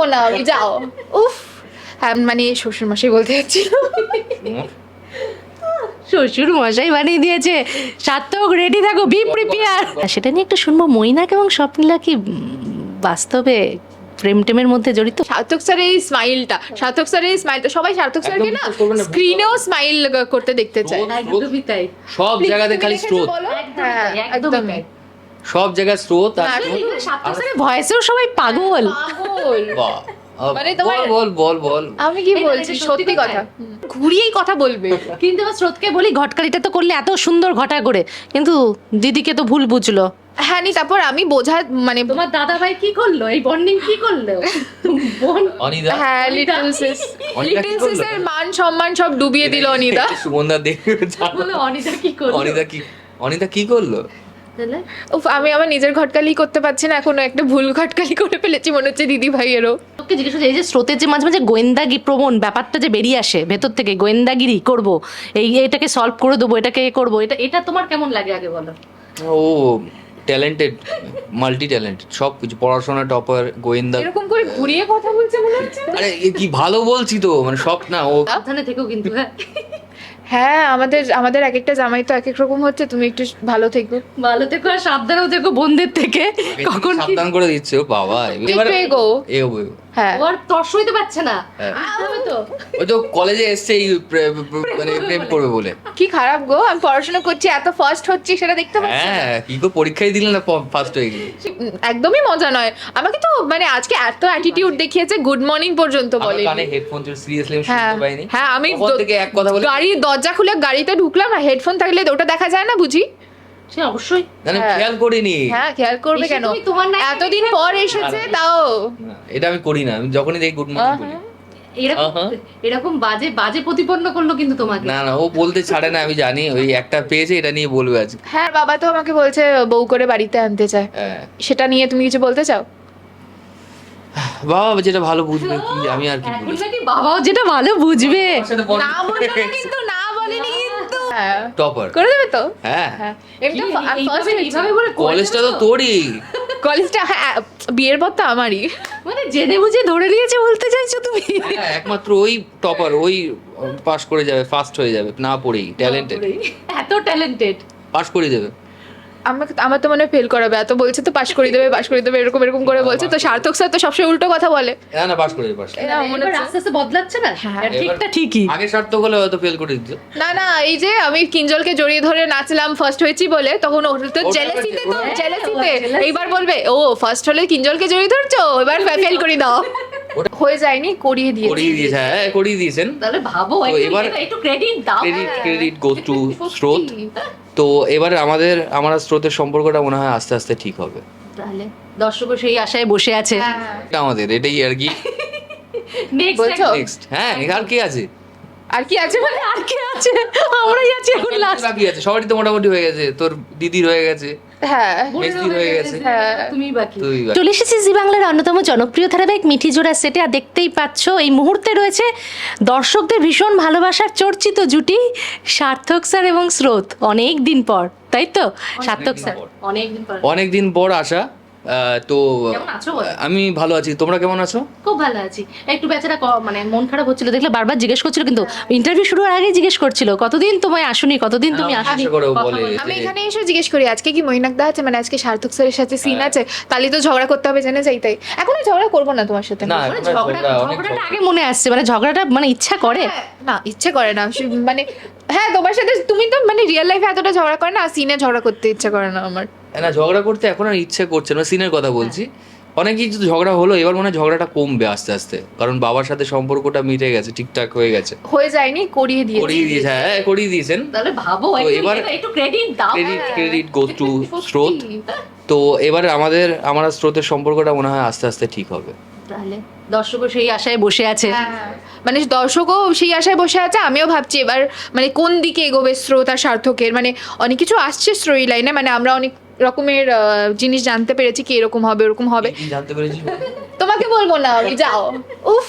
বলব না আমি যাও। উফ হ্যাঁ মানে শ্বশুর মশাই বলতে যাচ্ছি শ্বশুর মশাই বানিয়ে দিয়েছে। সার্থক রেডি থাকো বি প্রিপেয়ার সেটা নিয়ে একটু শুনব মৈনাক এবং স্বপ্নীলা কি বাস্তবে প্রেম টেমের মধ্যে জড়িত? সার্থক স্যারের এই স্মাইলটা সার্থক স্যারের এই স্মাইলটা সবাই সার্থক স্যারকে না স্ক্রিনেও স্মাইল করতে দেখতে চায়। একদমই তাই। সব জায়গাতে খালি হ্যাঁ একদমই একদমই তাই। সব জায়গায় স্রোত আর ভয়েসেও সবাই পাগল। পাগল। বাহ, মানে তোমার- বল বল বল বল। আমি কি বলছি? সত্যি কথা। ঘুরিয়েই কথা বলবে। কিন্তু এবার স্রোতকে বলি ঘটকারিটা তো করলে এত সুন্দর ঘটা করে। কিন্তু দিদিকে তো ভুল বুঝলো। হ্যাঁ নি তারপর আমি বোঝা মানে তোমার দাদা ভাই কি করল? এই বন্ডিং কি করল? অনিদা। হ্যাঁ লিটল সিস লিটল মান সম্মান সব ডুবিয়ে দিল অনিদা। সুমনদা দেখে বলে অনিতা কি করল? অনিদা কি অনিদা কি করল? তাহলে? উফ আমি আমার নিজের ঘটকালি করতে পারছি না এখনও একটা ভুল ঘটকালি করে ফেলেছি মনে হচ্ছে দিদি ভাইয়েরও তোকে জিজ্ঞেস করছি, এই যে স্রোতের যে মাঝে মাঝে গোয়েন্দাগি প্রবণ ব্যাপারটা যে বেরিয়ে আসে ভেতর থেকে গোয়েন্দাগিরি করব এই এটাকে সলভ করে দেবো এটাকে এ করব এটা এটা তোমার কেমন লাগে আগে বলো? ও ট্যালেন্টেড মাল্টি ট্যালেন্টেড সব কিছু পড়াশোনা টপার গোয়েন্দা। এরকম করে ঘুরিয়ে কথা বলছে মনে হচ্ছে? আরে কি ভালো বলছি তো মানে সব না ও সাবধানে থেকেও কিন্তু হ্যাঁ। হ্যাঁ আমাদের আমাদের এক একটা জামাই তো এক এক রকম হচ্ছে তুমি একটু ভালো থেকো। ভালো থেকো আর সাবধানেও থেকো বন্ধের থেকে। কখন সাবধান করে দিচ্ছ বাবা। বাবা একটু এগো। হ্যাঁ। ও আর পারছে না। হ্যাঁ। হবে তো ওই তো। কলেজে এসছে মানে প্রেম করবে বলে। কি খারাপ গো আমি পড়াশোনা করছি এত ফার্স্ট হচ্ছি সেটা দেখতে পাচ্ছি হ্যাঁ কি করে পরীক্ষায় দিলে না ফার্স্ট হয়ে উম, একদমই মজা নয়। আমাকে তো মানে আজকে এত অ্যাটিটিউড দেখিয়েছে গুড মর্নিং পর্যন্ত বলে কানে হেডফোন ছিল সিরিয়াসলি আমি হ্যাঁ শুনতে পাইনি। হ্যাঁ আমি থেকে এক কথা বলে গাড়ির দরজা খুলে গাড়িতে ঢুকলাম না হেডফোন থাকলে ওটা দেখা যায় না বুঝি? সে অবশ্যই। মানে হ্যাঁ। খেয়াল করিনি। হ্যাঁ খেয়াল করবে কেন? তুমি তোমার না- এতদিন পর এসেছে তাও। এটা আমি করি না আমি যখনই দেখি গুড মর্নিং বলি। এরকম এরকম বাজে বাজে প্রতিপন্ন করল কিন্তু তোমাকে। না না ও বলতে ছাড়ে না আমি জানি ওই একটা পেয়েছে এটা নিয়ে বলবে আজকে। হ্যাঁ বাবা তো আমাকে বলছে বউ করে বাড়িতে আনতে চায় হ্যাঁ। সেটা নিয়ে তুমি কিছু বলতে চাও? বাবা যেটা ভালো বুঝবে কি আমি আর কি বলি বাবাও যেটা ভালো বুঝবে। না বলল না কিন্তু না বলেনি কিন্তু হ্যাঁ। টপার করে দেবে তো? হ্যাঁ। হ্যাঁ। কলেজটা তো তোরই। কলেজটা হ্যাঁ বিয়ের পর তো আমারই। মানে জেনে বুঝে ধরে নিয়েছে বলতে চাইছো তুমি? হ্যাঁ, একমাত্র ওই টপার ওই পাস করে যাবে ফার্স্ট হয়ে যাবে না পড়েই ট্যালেন্টেড এত ট্যালেন্টেড পাস করে যাবে আমাকে আমার তো মনে হয় ফেল করাবে। এত বলছে তো পাশ করে দেবে পাশ করে দেবে এরকম এরকম করে বলছে। তো সার্থক স্যার তো সবসময় উল্টো কথা বলে। না না পাস করে মনে আস্তে আস্তে বদলাচ্ছে না? হ্যাঁ। ঠিকটা ঠিকই? আগে সার্থক হলে হয়তো ফেল করে দিত। না না এই যে আমি কিঞ্জলকে জড়িয়ে ধরে নাচলাম ফার্স্ট হয়েছি বলে তখন ওর তো ওটা তো জেলাসিতে। এইবার বলবে ও ফার্স্ট হলে কিঞ্জলকে জড়িয়ে ধরছো? এবার ফেল করে দাও। ওটা- হয়ে যায়নি করিয়ে দিয়েছি। করিয়ে দিয়েছে হ্যাঁ করিয়ে দিয়েছেন। তাহলে ভাবো এবার- একটু ক্রেডিট দাও ক্রেডিট হ্যাঁ। ক্রেডিট টু স্রোত। তো এবার আমাদের আমার স্রোতের সম্পর্কটা মনে হয় আস্তে আস্তে ঠিক হবে। তাহলে দর্শকও সেই আশায় বসে আছে। হ্যাঁ। আমাদের এটাই আর কি। নেক্সট বলছো? নেক্সট হ্যাঁ আর কি আছে? আর কি আছে মানে আর কি আছে? আমরাই আছি এখন লাস্ট বাকি আছে? সবারই তো মোটামুটি হয়ে গেছে। তোর দিদির হয়ে গেছে। হ্যাঁ। হয়ে গেছে। তুমি বাকি। চলে এসেছি জি বাংলার অন্যতম জনপ্রিয় ধারাবাহিক মিঠি জোড়া সেটে। আর দেখতেই পাচ্ছ এই মুহূর্তে রয়েছে দর্শকদের ভীষণ ভালোবাসার চর্চিত জুটি সার্থক স্যার এবং স্রোত। অনেক দিন পর তাই তো? সার্থক স্যার। অনেক দিন পর। অনেকদিন পর আসা তো? আমি ভালো আছি। তোমরা কেমন আছো? খুব ভালো আছি। একটু বেচারা মানে মন খারাপ হচ্ছিল। দেখলে বারবার জিজ্ঞেস করছিল কিন্তু ইন্টারভিউ শুরু হওয়ার আগেই জিজ্ঞেস করছিল কতদিন তোমায় আসুনি? কতদিন তুমি আসনি। আমি এখানে এসে জিজ্ঞেস করি আজকে কি মৈনাকদা আছে? মানে আজকে সার্থক স্যারের সাথে সিন হ্যাঁ। আছে? তাহলে তো ঝগড়া করতে হবে জেনে যাই তাই। এখন ঝগড়া করব না তোমার সাথে। না মানে ঝগড়াটা আগে মনে আসছে মানে ঝগড়াটা মানে ইচ্ছা করে। হ্যাঁ, না ইচ্ছে করে না। মানে হ্যাঁ তোমার সাথে তুমি তো মানে রিয়েল লাইফে এতটা ঝগড়া করে না সিনে ঝগড়া করতে ইচ্ছা করে না আমার। না ঝগড়া করতে এখন আর ইচ্ছে করছে না সিনের কথা বলছি। অনেক কিছু ঝগড়া হলো এবার মনে হয় ঝগড়াটা কমবে আস্তে আস্তে। কারণ বাবার সাথে সম্পর্কটা মিটে গেছে ঠিকঠাক হয়ে গেছে। হয়ে যায়নি করিয়ে দিয়ে করিয়ে দিয়েছে হ্যাঁ করিয়ে দিয়েছেন। তাহলে ভাবো তো এবার- একটু ক্রেডিট দাও ক্রেডিট ক্রেডিট গোজ টু স্রোত। তো এবার আমাদের আমার স্রোতের সম্পর্কটা মনে হয় আস্তে আস্তে ঠিক হবে। তাহলে দর্শকও সেই আশায় বসে আছে। মানে দর্শকও সেই আশায় বসে আছে আমিও ভাবছি এবার মানে কোন দিকে এগোবে স্রোত আর সার্থকের? মানে অনেক কিছু আসছে স্টোরি লাইনে মানে আমরা অনেক রকমের জিনিস জানতে পেরেছি কি এরকম হবে ওরকম হবে। জানতে পেরেছি? তোমাকে বলব না আমি যাও। উফ।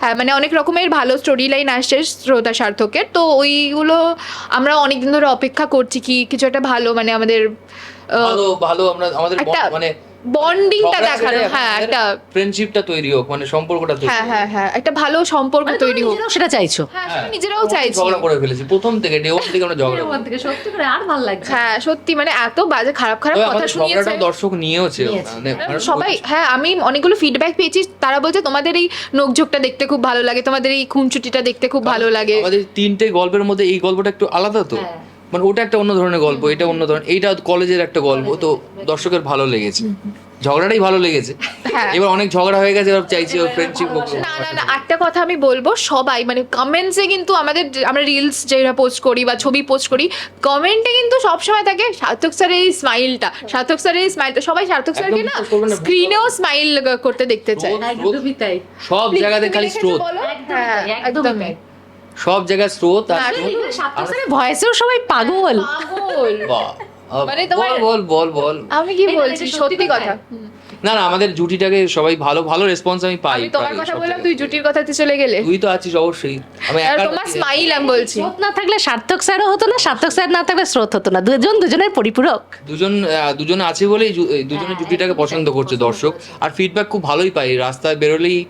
হ্যাঁ মানে অনেক রকমের ভালো স্টোরি লাইন আসছে শ্রোতা সার্থকের। তো ওইগুলো আমরা অনেকদিন ধরে অপেক্ষা করছি কি কিছু একটা ভালো মানে আমাদের ভালো ভালো আমরা আমাদের মানে বন্ডিংটা দেখানো হ্যাঁ একটা ফ্রেন্ডশিপটা তৈরি হোক মানে সম্পর্কটা তৈরি হ্যাঁ হ্যাঁ হ্যাঁ একটা ভালো সম্পর্ক মানে তৈরি হোক। সেটা চাইছো? হ্যাঁ হ্যাঁ, নিজেরাও চাইছি। ঝগড়া করে ফেলেছি প্রথম থেকে ডে ওয়ান থেকে আমরা ঝগড়া করি। থেকে সত্যি করে আর ভালো লাগছে হ্যাঁ সত্যি মানে এত বাজে খারাপ খারাপ কথা শুনিয়েছে। দর্শক নিয়েওছে মানে মানে সবাই হ্যাঁ আমি অনেকগুলো ফিডব্যাক পেয়েছি তারা বলছে তোমাদের এই নোকঝোকটা দেখতে খুব ভালো লাগে তোমাদের এই খুনচুটিটা দেখতে খুব ভালো লাগে। আমাদের তিনটে গল্পের মধ্যে এই গল্পটা একটু আলাদা তো। হ্যাঁ। মানে ওটা একটা অন্য ধরনের গল্প এটা অন্য ধরনের এইটা কলেজের একটা গল্প তো দর্শকের ভালো লেগেছে। ঝগড়াটাই ভালো লেগেছে। হ্যাঁ। এবার অনেক ঝগড়া হয়ে গেছে এবার চাইছি ফ্রেন্ডশিপ হোক না না না একটা কথা আমি বলব সবাই মানে কমেন্টসে কিন্তু আমাদের যে- আমরা রিলস যেটা পোস্ট করি বা ছবি পোস্ট করি কমেন্টে কিন্তু সবসময় থাকে সার্থক স্যারের এই স্মাইলটা সার্থক স্যারের এই স্মাইলটা সবাই সার্থক স্যারকে না স্ক্রিনেও স্মাইল করতে দেখতে চায়। একদমই তাই। সব জায়গাতে খালি স্রোত। হ্যাঁ একদমই সব জায়গায় স্রোত আর ভয়েসেও সবাই পাগল। পাগল। বাহ, মানে তোমার- বল বল বল বল। আমি কি বলছি? সত্যি কথা। না না আমাদের জুটিটাকে সবাই ভালো ভালো রেসপন্স আমি পাই আমি তোমার কথা বললাম তুই জুটির কথাতে চলে গেলে। তুই তো আছিস অবশ্যই। আমি একা তোমার স্মাইল আমি বলছি। স্রোত না থাকলে সার্থক স্যারও হতো না সার্থক স্যার না থাকলে স্রোত হতো না। দুজন দুজনের পরিপূরক। দুজন দুজন আছে বলেই দুজনের জুটিটাকে পছন্দ করছে দর্শক। আর ফিডব্যাক খুব ভালোই পাই। রাস্তায় বেরোলেই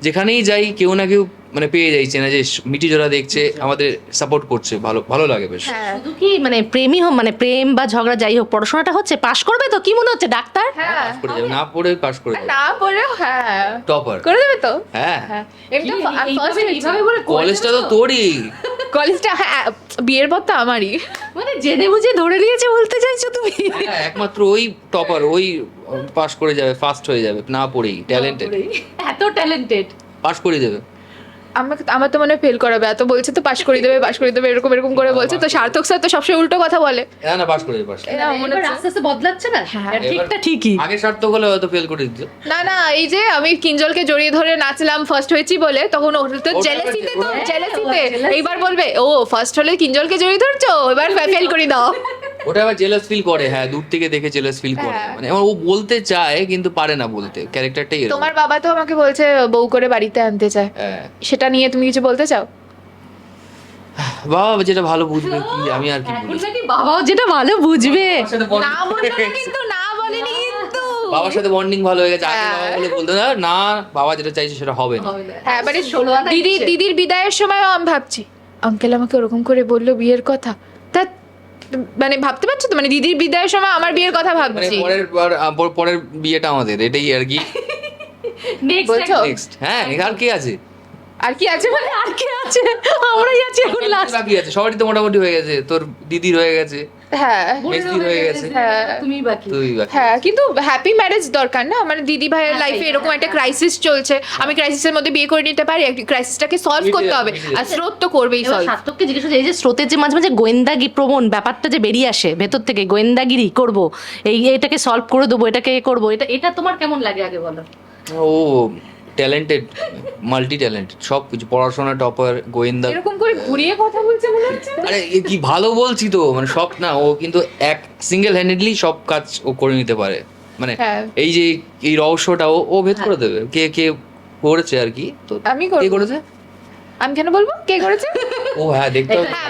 যেখানেই যাই কেউ না কেউ মানে পেয়ে যাইছে না যে মিটি জোড়া দেখছে আমাদের সাপোর্ট করছে ভালো ভালো লাগে বেশ। হ্যাঁ। শুধু কি মানে প্রেমই হোক মানে প্রেম বা ঝগড়া যাই হোক পড়াশোনাটা হচ্ছে পাশ করবে তো? কি মনে হচ্ছে ডাক্তার? হ্যাঁ। যাবে। না পড়ে পাস করে না পড়েও হ্যাঁ। টপার করে দেবে তো? হ্যাঁ। হ্যাঁ। কলেজটা তো তোরই। কলেজটা হ্যাঁ বিয়ের পর তো আমারই। মানে জেনে বুঝে ধরে নিয়েছে বলতে চাইছো তুমি? হ্যাঁ, একমাত্র ওই টপার ওই পাস করে যাবে ফার্স্ট হয়ে যাবে না পড়েই ট্যালেন্টেড এত ট্যালেন্টেড পাস করে যাবে আমাকে আমার তো মনে হয় ফেল করাবে। এত বলছে তো পাশ করে দেবে পাশ করে দেবে এরকম এরকম করে বলছে। তো সার্থক স্যার তো সবসময় উল্টো কথা বলে। না না পাস করে যাবে পাস মনে আস্তে আস্তে বদলাচ্ছে না? হ্যাঁ। ঠিকটা ঠিকই। আগে সার্থক হলে হয়তো ফেল করে দিত। না না এই যে আমি কিঞ্জলকে জড়িয়ে ধরে নাচলাম ফার্স্ট হয়েছি বলে তখন ওর তো ওটা তো জেলাসিতে। এইবার বলবে ও ফার্স্ট হলে কিঞ্জলকে জড়িয়ে ধরছো? এবার ফেল করে দাও। ওটা আবার জেলাস ফিল করে হ্যাঁ দূর থেকে দেখে জেলাস ফিল করে। হ্যাঁ। মানে ও বলতে চায় কিন্তু পারে না বলতে। ক্যারেক্টারটাই এরকম। তোমার বাবা তো আমাকে বলছে বউ করে বাড়িতে আনতে চায়। হ্যাঁ। সেটা নিয়ে তুমি কিছু বলতে চাও? বাবা যেটা ভালো বুঝবে কি আমি আর কি এখন বলি নাকি বাবাও যেটা ভালো বুঝবে। বাবার সাথে না বলবে কিন্তু না বলেনি কিন্তু। বাবার সাথে বন্ডিং ভালো হয়ে গেছে। আগে হ্যাঁ। বাবা বলে বলতো না না বাবা যেটা চাইছে সেটা হবে না। হ্যাঁ মানে দিদি দিদির বিদায়ের সময় আমি ভাবছি। আঙ্কেল আমাকে ওরকম করে বলল বিয়ের কথা। মানে ভাবতে পারছ তো? মানে দিদির বিদায়ের সময় আমার বিয়ের কথা মানে ভাবছি। পরের বার- পর- পরের বিয়েটা আমাদের এটাই আর কি। নেক্সট নেক্সট হ্যাঁ আর কি আছে? আর কি আছে মানে আর কি আছে? আমরাই আছি এখন লাস্ট বাকি আছে? সবারই তো মোটামুটি হয়ে গেছে। তোর দিদির হয়ে গেছে। হ্যাঁ। মেজদির হয়ে গেছে। হ্যাঁ। তুমি বাকি। তুই বাকি। হ্যাঁ কিন্তু হ্যাপি ম্যারেজ দরকার না। মানে দিদি ভাইয়ের হ্যাঁ, লাইফে হ্যাঁ, এরকম একটা ক্রাইসিস চলছে। আমি ক্রাইসিসের মধ্যে বিয়ে করে নিতে পারি ক্রাইসিসটাকে সলভ করতে হবে। আর স্রোত তো করবেই এবার সলভ সার্থককে জিজ্ঞেস করছে, এই যে স্রোতের যে মাঝে মাঝে গোয়েন্দাগি প্রবণ ব্যাপারটা যে বেরিয়ে আসে ভেতর থেকে গোয়েন্দাগিরি করব এই এটাকে সলভ করে দেবো এটাকে করব এটা এটা তোমার কেমন লাগে আগে বলো? ও ট্যালেন্টেড মাল্টি ট্যালেন্টেড সব কিছু পড়াশোনা টপার গোয়েন্দা এরকম ঘুরিয়ে কথা বলছে মনে হচ্ছে? আরে কি ভালো বলছি তো? মানে সব না ও কিন্তু এক সিঙ্গেল হ্যান্ডেডলি সব কাজ ও করে নিতে পারে। মানে হ্যাঁ। এই যে এই রহস্যটা ও ও ভেদ করে দেবে। কে কে করেছে আর কি? তো আমি কে করেছে? আমি কেন বলব? কে করেছে? ও হ্যাঁ দেখতে হবে। হ্যাঁ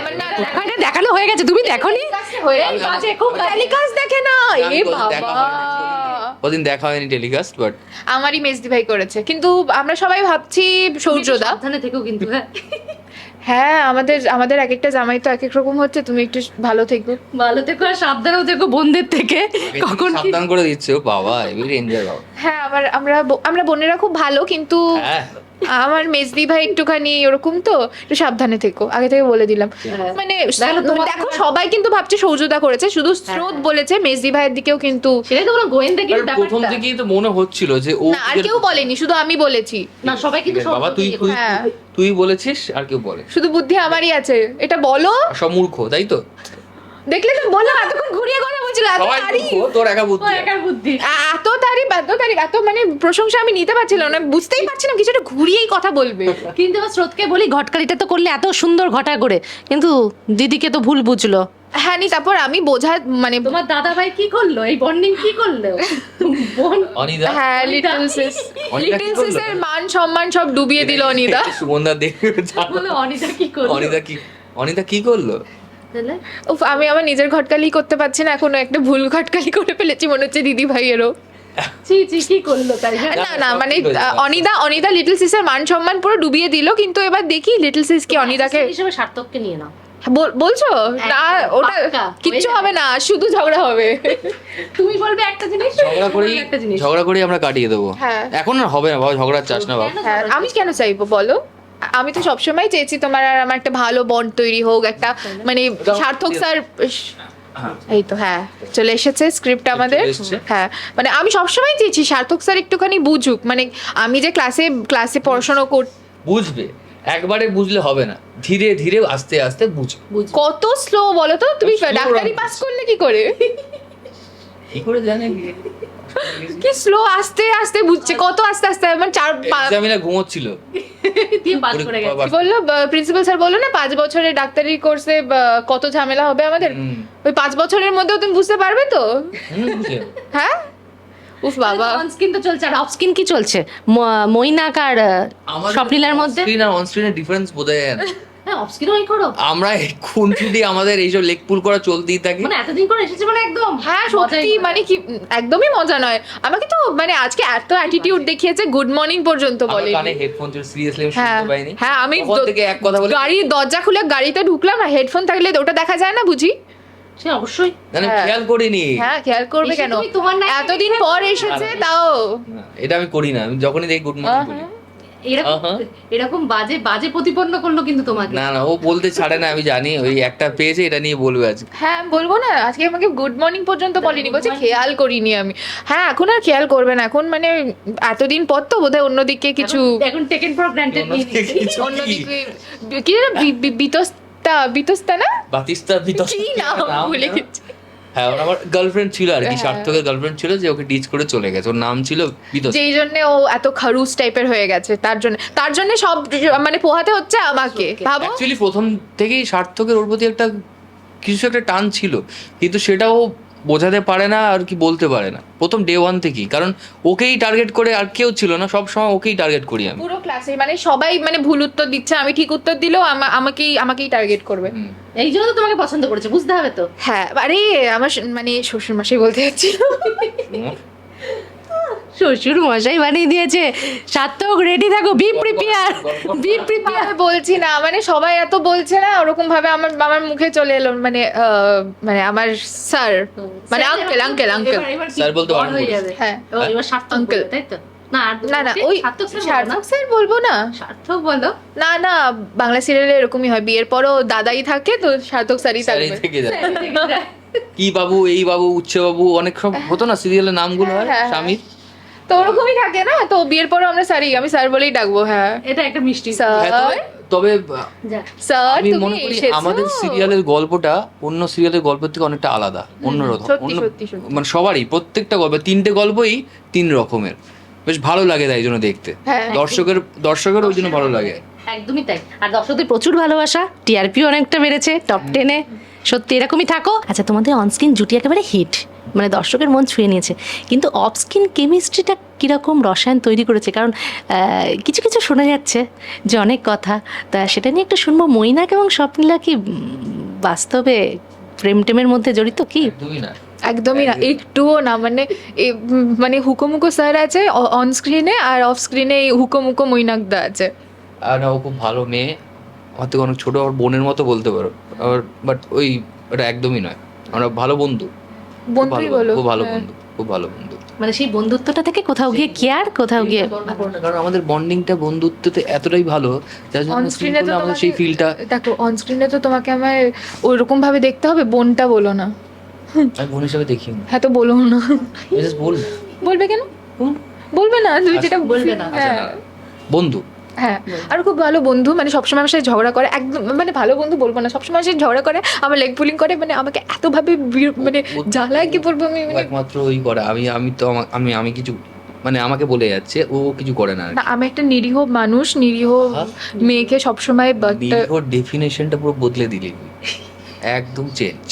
মানে দেখানো হয়ে গেছে। তুমি দেখোনি? হয়ে খুব টেলিকাস্ট দেখে না। এ দেখা বাবা কদিন দেখা হয়নি টেলিকাস্ট বাট আমারই মেজদি ভাই করেছে। কিন্তু আমরা সবাই ভাবছি সৌর্যদা থেকেও কিন্তু হ্যাঁ। হ্যাঁ আমাদের আমাদের এক একটা জামাই তো এক এক রকম হচ্ছে তুমি একটু ভালো থেকো। ভালো থেকো আর সাবধানেও থেকো বোনদের থেকে। কখন সাবধান করে দিচ্ছে বাবা এভি এনজয় বাবা। হ্যাঁ আমার আমরা আমরা বোনেরা খুব ভালো কিন্তু হ্যাঁ। আমার মেজদি ভাই একটুখানি ওরকম তো একটু সাবধানে থেকো। আগে থেকে বলে দিলাম। হ্যাঁ। মানে দেখো, সবাই কিন্তু ভাবছে সৌজদা করেছে শুধু স্রোত বলেছে মেজদি ভাইয়ের দিকেও কিন্তু সেটাই তো বলো গোয়েন্দাগিরি আর প্রথম থেকেই তো মনে হচ্ছিল যে ও না আর কেউ বলেনি শুধু আমি বলেছি। না সবাই কিন্তু বাবা তুই তুই হ্যাঁ। তুই বলেছিস আর কেউ বলে শুধু বুদ্ধি আমারই আছে এটা বলো। সব মূর্খ তাই তো? দেখলে তো বললাম এতক্ষণ ঘুরিয়ে কথা বলছিল এত তারিফ। তোর একা বুদ্ধি। ও একার বুদ্ধি। এত তারিফ এত তারিফ এত মানে প্রশংসা আমি নিতে পারছিলাম না বুঝতেই পারছিলাম কিছুটা ঘুরিয়েই কথা বলবে। কিন্তু এবার স্রোতকে বলি ঘটকারিটা তো করলে এত সুন্দর ঘটা করে কিন্তু দিদিকে তো ভুল বুঝলো। হ্যাঁ নি তারপর আমি বোঝা মানে তোমার দাদা ভাই কি করল? এই বন্ডিং কি করল? অনিদা। হ্যাঁ লিটল সিস লিটল করল? সিসের মান সম্মান সব ডুবিয়ে দিল অনিদা। সুমনদা দেখে বলো অনিতা কি করল? অনিদা কি অনিদা কি করল? তাহলে? উফ আমি আমার নিজের ঘটকালি করতে পারছি না এখনও একটা ভুল ঘটকালি করে ফেলেছি মনে হচ্ছে দিদি ভাইয়েরও। ছি ছি কি করল তাই? না? না না মানে হয়ে অনিদা অনিদা লিটল সিসের মান সম্মান পুরো ডুবিয়ে দিল কিন্তু এবার দেখি লিটল সিস কি অনিদাকে হিসেবে সার্থককে নিয়ে নাও। বলছো? না ওটা কিচ্ছু হবে না শুধু ঝগড়া হবে। তুমি বলবে একটা জিনিস ঝগড়া করেই একটা জিনিস। ঝগড়া করেই আমরা কাটিয়ে দেবো। হ্যাঁ। এখন আর হবে না বাবা ঝগড়ার চাস না বাবা হ্যাঁ আমি কেন চাইব বলো? আমি তো সবসময় চেয়েছি তোমার আর আমার একটা ভালো বন্ড তৈরি হোক একটা মানে সার্থক স্যার এই তো হ্যাঁ চলে এসেছে স্ক্রিপ্ট আমাদের। হ্যাঁ মানে আমি সবসময় চেয়েছি সার্থক স্যার একটুখানি বুঝুক মানে আমি যে ক্লাসে ক্লাসে পড়াশোনা কর বুঝবে একবারে বুঝলে হবে না। ধীরে ধীরে আস্তে আস্তে বুঝবে। কত স্লো বলো তো? তুমি ডাক্তারি পাস করলে কি করে? কি করে জানে? কি স্লো আস্তে আস্তে বুঝছে কত আস্তে আস্তে মানে চার এক্সামিনার ঘুমোচ্ছিল। দিয়ে পাস করে গেছে। কি বলল? প্রিন্সিপাল স্যার বলল না পাঁচ বছরের ডাক্তারি কোর্সে কত ঝামেলা হবে আমাদের? ওই পাঁচ বছরের মধ্যেও তুমি বুঝতে পারবে তো? হ্যাঁ? উফ বাবা। অন স্ক্রিন তো চলছে। আর অফ স্ক্রিন কি চলছে? ম- মৈনাক আর স্বপ্নীলার মধ্যে? স্ক্রিন আর অন স্ক্রিনের ডিফারেন্স বোঝা যায় হ্যাঁ আমরা খুন যদি আমাদের এইসব লেগ পুল করা চলতেই থাকে। মানে এতদিন করে এসেছে মানে একদম হ্যাঁ সত্যি মানে কি একদমই মজা নয়। আমাকে তো মানে আজকে এত অ্যাটিটিউড দেখিয়েছে গুড মর্নিং পর্যন্ত বলে কানে হেডফোন ছিল সিরিয়াসলি আমি হ্যাঁ শুনতে পাইনি। হ্যাঁ আমি থেকে এক কথা বলে? গাড়ির দরজা খুলে গাড়িতে ঢুকলাম না হেডফোন থাকলে ওটা দেখা যায় না বুঝি? সে অবশ্যই। মানে। খেয়াল করিনি। হ্যাঁ খেয়াল করবে কেন? তুমি তোমার নাইটে এতদিন পর এসেছে তাও। এটা আমি করি না আমি যখনই দেখি গুড মর্নিং বলি। এরকম এরকম বাজে বাজে প্রতিপন্ন করল কিন্তু তোমাকে। না না ও বলতে ছাড়ে না আমি জানি ওই একটা পেয়েছে এটা নিয়ে বলবে আজকে হ্যাঁ বলব না আজকে আমাকে গুড মর্নিং পর্যন্ত বলিনি বলছে খেয়াল করিনি আমি। হ্যাঁ এখন আর খেয়াল করবে না এখন মানে এতদিন পর তো বোধহয় অন্যদিকে কিছু এখন- টেকেন ফর গ্রান্টেড অন্যদিকে কি? বিতস্তা বিতস্তা না? বাতিস্তা বিতস্তা কি নাম। ভুলে গেছি। হ্যাঁ ওর আমার গার্লফ্রেন্ড ছিল আর কি হ্যাঁ। সার্থকের গার্লফ্রেন্ড ছিল যে ওকে ডিচ করে চলে গেছে। ওর নাম ছিল বিতস্তা যেই জন্য ও এত খারুস টাইপের হয়ে গেছে তার জন্য তার জন্য সব মানে পোহাতে হচ্ছে আমাকে ভাবো। অ্যাকচুয়ালি প্রথম থেকেই সার্থকের ওর প্রতি একটা কিছু একটা টান ছিল। কিন্তু সেটাও বোঝাতে পারে না আর কি বলতে পারে না। প্রথম ডে ওয়ান থেকেই। কারণ ওকেই টার্গেট করে আর কেউ ছিল না সব সময় ওকেই টার্গেট করি আমি। পুরো ক্লাসে মানে সবাই মানে ভুল উত্তর দিচ্ছে আমি ঠিক উত্তর দিলেও আমা- আমাকেই আমাকেই টার্গেট করবে। এই জন্য তো তোমাকে পছন্দ করেছে বুঝতে হবে তো। হ্যাঁ আরে আমার মানে শ্বশুর মাসি বলতে যাচ্ছিল। শ্বশুর মশাই বানিয়ে দিয়েছে। সার্থক রেডি থাকো বি প্রিপেয়ার বি প্রিপেয়ার বলছি না মানে সবাই এত বলছে না ওরকম ভাবে আমার আমার মুখে চলে এলো মানে আহ, মানে আমার স্যার মানে আঙ্কেল আঙ্কেল আঙ্কেল স্যার বলতে হয়ে যাবে? হ্যাঁ। এবার সার্থক. বলবে, তাই তো? না না ওই সার্থক স্যার বলব না। সার্থক বলো। না না বাংলা সিরিয়ালে এরকমই হয় বিয়ের পরও দাদাই থাকে তো সার্থক স্যারই থাকবে। কি বাবু এই বাবু উচ্ছে বাবু অনেক সব হতো না সিরিয়ালের নামগুলো হয় হ্যাঁ, হ্যাঁ। স্বামীর? তো ওরকমই থাকে না? তো বিয়ের পরও আমরা স্যারই আমি স্যার বলেই ডাকবো হ্যাঁ। এটা একটা মিষ্টি। স্যার হ্যাঁ, তবে- তবে স্যার আমি মনে করি আমাদের সিরিয়ালের গল্পটা অন্য সিরিয়ালের গল্পের থেকে অনেকটা আলাদা অন্যরকম। মানে সবারই প্রত্যেকটা গল্প তিনটে গল্পই তিন রকমের। বেশ ভালো লাগে তাই জন্য দেখতে। হ্যাঁ। দর্শকের দর্শকের ওই জন্য ভালো লাগে। একদমই তাই। আর দর্শকদের প্রচুর ভালোবাসা টিআরপি অনেকটা বেড়েছে টপ টেনে সত্যি এরকমই থাকো। আচ্ছা তোমাদের অনস্ক্রিন জুটি একেবারে হিট মানে দর্শকের মন ছুঁয়ে নিয়েছে। কিন্তু অফস্ক্রিন কেমিস্ট্রিটা কীরকম রসায়ন তৈরি করেছে? কারণ কিছু কিছু শোনা যাচ্ছে যে অনেক কথা। তা সেটা নিয়ে একটু শুনব। মইনাক এবং স্বপ্নীলা কি বাস্তবে প্রেম টেমের মধ্যে জড়িত কি? একদমই না। একটুও না। মানে এ, মানে হুকোমুকো স্যার আছে অন স্ক্রিনে আর অফ স্ক্রিনে এই হুকোমুকো মৈনাকদা আছে। আর না ও খুব ভালো মেয়ে। আমার থেকে অনেক ছোট। আমার বোনের মতো বলতে পারো। আর বাট ওই ওটা একদমই নয়। আমরা ভালো বন্ধু। বন্ধুই বলো খুব ভালো হ্যাঁ। বন্ধু খুব ভালো বন্ধু। মানে সেই বন্ধুত্বটা থেকে কোথাও গিয়ে কেয়ার কোথাও গিয়ে কারণ আমাদের বন্ডিংটা বন্ধুত্বতে এতটাই ভালো যার জন্য স্ক্রিনে তো আমাদের সেই ফিলটা দেখো অন স্ক্রিনে তো তোমাকে আমায় ওইরকম ভাবে দেখতে হবে বোনটা বলো না। আমি বোন হিসাবে দেখি না হ্যাঁ তো বলো না। বল বলবে। কেন? বলবে না তুমি যেটা বলবে না। আচ্ছা, হ্যাঁ। না, বন্ধু। হ্যাঁ আর খুব ভালো বন্ধু মানে সবসময় আমার সাথে ঝগড়া করে একদম মানে ভালো বন্ধু বলব না সবসময় সে ঝগড়া করে আমার লেগ পুলিং করে মানে আমাকে এতভাবে মানে জ্বালায় কি বলব আমি মানে একমাত্র ওই করে আমি আমি তো আমা- আমি কিছু মানে আমাকে বলে যাচ্ছে ও কিছু করে না আমি একটা নিরীহ মানুষ নিরীহ হ্যাঁ? মেয়েকে সবসময় বাট নিরীহর ডেফিনেশনটা পুরো বদলে দিলি একদম চেঞ্জ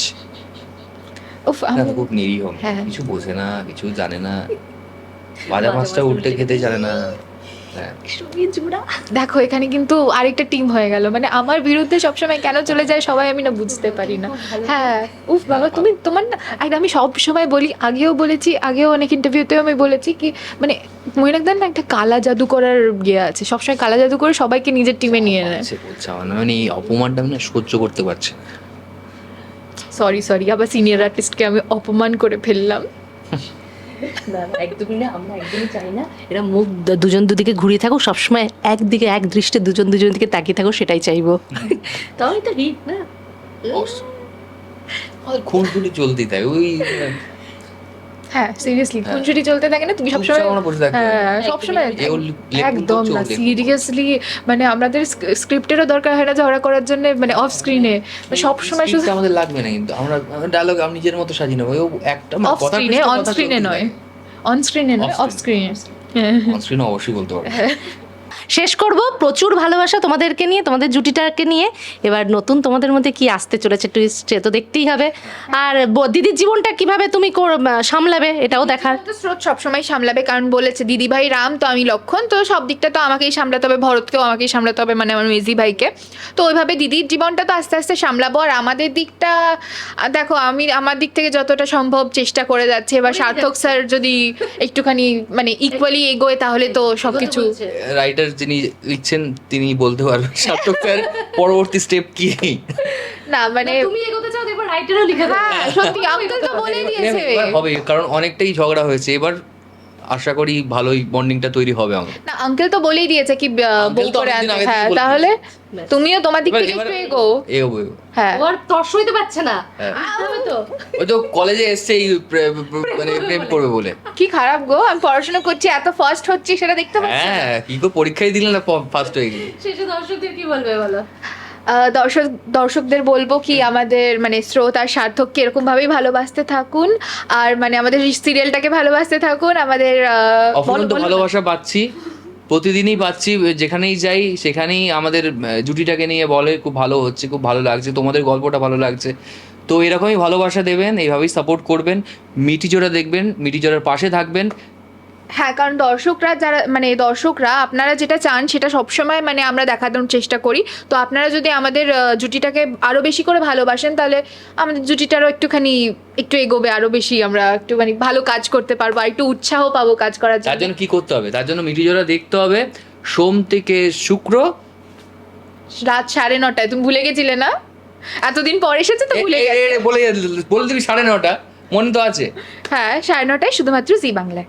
উফ আমি খুব নিরীহ হ্যাঁ। কিছু বোঝে না কিছু জানে না বাজা মাছটা উল্টে খেতে জানে না হ্যাঁ। দেখো এখানে কিন্তু আরেকটা টিম হয়ে গেল। মানে আমার বিরুদ্ধে সবসময় কেন চলে যায় সবাই আমি না বুঝতে পারি না। হ্যাঁ উফ বাবা তুমি তোমার না আর আমি সব সময় বলি আগেও বলেছি আগেও অনেক ইন্টারভিউতেও আমি বলেছি কি মানে মহিনাকদার না একটা কালা জাদু করার ইয়ে আছে। সবসময় কালা জাদু করে সবাইকে নিজের টিমে নিয়ে নেয়। মানে এই অপমানটা আমি না সহ্য করতে পারছি সরি সরি আবার সিনিয়র আর্টিস্টকে আমি অপমান করে ফেললাম। না একদমই না আমরা একদমই চাই না। এরা মুখ দুজন দুদিকে ঘুরিয়ে থাকুক সবসময় একদিকে এক দৃষ্টে দুজন দুজন দিকে তাকিয়ে থাকুক সেটাই চাইব। তাহলে তো হিট না? খুনসুটি চলতেই থাকে ওই হ্যাঁ সিরিয়াসলি খুনসুটি চলতে থাকে না তুমি সবসময়। হ্যাঁ সবসময় একদম না সিরিয়াসলি মানে আমাদের স্ক্রিপ্টেরও দরকার হয় না ঝগড়া করার জন্য মানে অফ স্ক্রিনে সব সময় শুধু আমাদের লাগবে না কিন্তু আমরা ডায়লগ আমি নিজের মতো সাজিয়ে নেব ও একটা অফ স্ক্রিনে অন স্ক্রিনে নয়। অন স্ক্রিনে নয় অফ স্ক্রিনে অন স্ক্রিনে অবশ্যই বলতে পারব। শেষ করব। প্রচুর ভালোবাসা তোমাদেরকে নিয়ে তোমাদের জুটিটাকে নিয়ে। এবার নতুন তোমাদের মধ্যে কি আসতে চলেছে টুইস্ট সে তো দেখতেই হবে। আর দিদির জীবনটা কীভাবে তুমি কর- সামলাবে এটাও দেখার। স্রোত সবসময় সামলাবে কারণ বলেছে দিদি ভাই রাম তো আমি লক্ষণ তো সব দিকটা তো আমাকেই সামলাতে হবে ভরতকেও আমাকেই সামলাতে হবে মানে আমার মেজি ভাইকে। তো ওইভাবে দিদির জীবনটা তো আস্তে আস্তে সামলাবো আর আমাদের দিকটা দেখো আমি আমার দিক থেকে যতটা সম্ভব চেষ্টা করে যাচ্ছে এবার সার্থক স্যার যদি একটুখানি মানে ইকুয়ালি এগোয় তাহলে তো সবকিছু রাইটার যিনি লিখছেন তিনি বলতে পারবেন সার্থক স্যার পরবর্তী স্টেপ কি? না মানে তুমি এগোতে চাও এবার রাইটারও লিখে দেবে হ্যাঁ সত্যি আঙ্কেল তো বলে দিয়েছে। হবে কারণ অনেকটাই ঝগড়া হয়েছে। এবার আশা করি ভালোই বন্ডিংটা তৈরি হবে আমাদের। না আঙ্কেল তো বলেই দিয়েছে কি বউ করে আনতে। হ্যাঁ তাহলে তুমিও তোমার দিক থেকে একটু এগো এগোবো। হ্যাঁ। ওর তর্স হইতে পারছে না। হ্যাঁ। হবে তো। ওই তো কলেজে এসছে এই প্রে- প্রে- মানে প্রেম করবে বলে। কি খারাপ গো আমি পড়াশোনা করছি এত ফার্স্ট হচ্ছি সেটা দেখতে পাচ্ছি হ্যাঁ কি গো পরীক্ষায় দিলে না ফার্স্ট হয়ে গেলি। শেষে দর্শকদের কি বলবে বলো? দর্শক দর্শকদের বলব কি আমাদের মানে স্রোত আর সার্থককে এরকম ভাবেই ভালোবাসতে থাকুন। আর মানে আমাদের সিরিয়ালটাকে ভালোবাসতে থাকুন। আমাদের অফুরন্ত ভালোবাসা পাচ্ছি। প্রতিদিনই পাচ্ছি যেখানেই যাই সেখানেই আমাদের জুটিটাকে নিয়ে বলে খুব ভালো হচ্ছে খুব ভালো লাগছে তোমাদের গল্পটা ভালো লাগছে। তো এরকমই ভালোবাসা দেবেন এইভাবেই সাপোর্ট করবেন। মিটিজোড়া দেখবেন মিটিজোড়ার পাশে থাকবেন। হ্যাঁ কারণ দর্শকরা যারা মানে দর্শকরা আপনারা যেটা চান সেটা সবসময় মানে আমরা দেখানোর চেষ্টা করি। তো আপনারা যদি আমাদের জুটিটাকে আরও বেশি করে ভালোবাসেন তাহলে আমাদের জুটিটারও একটুখানি একটু এগোবে আরও বেশি আমরা একটু মানে ভালো কাজ করতে পারব আর একটু উৎসাহ পাবো কাজ করার জন্য। তার জন্য কি করতে হবে? তার জন্য মিটি জোড়া দেখতে হবে সোম থেকে শুক্র। রাত সাড়ে নটায় তুমি ভুলে গেছিলে না? এতদিন পর এসেছে তো ভুলে গেছে। বলে বলে দিবি সাড়ে নটা মনে তো আছে। হ্যাঁ সাড়ে নটায় শুধুমাত্র জি বাংলায়।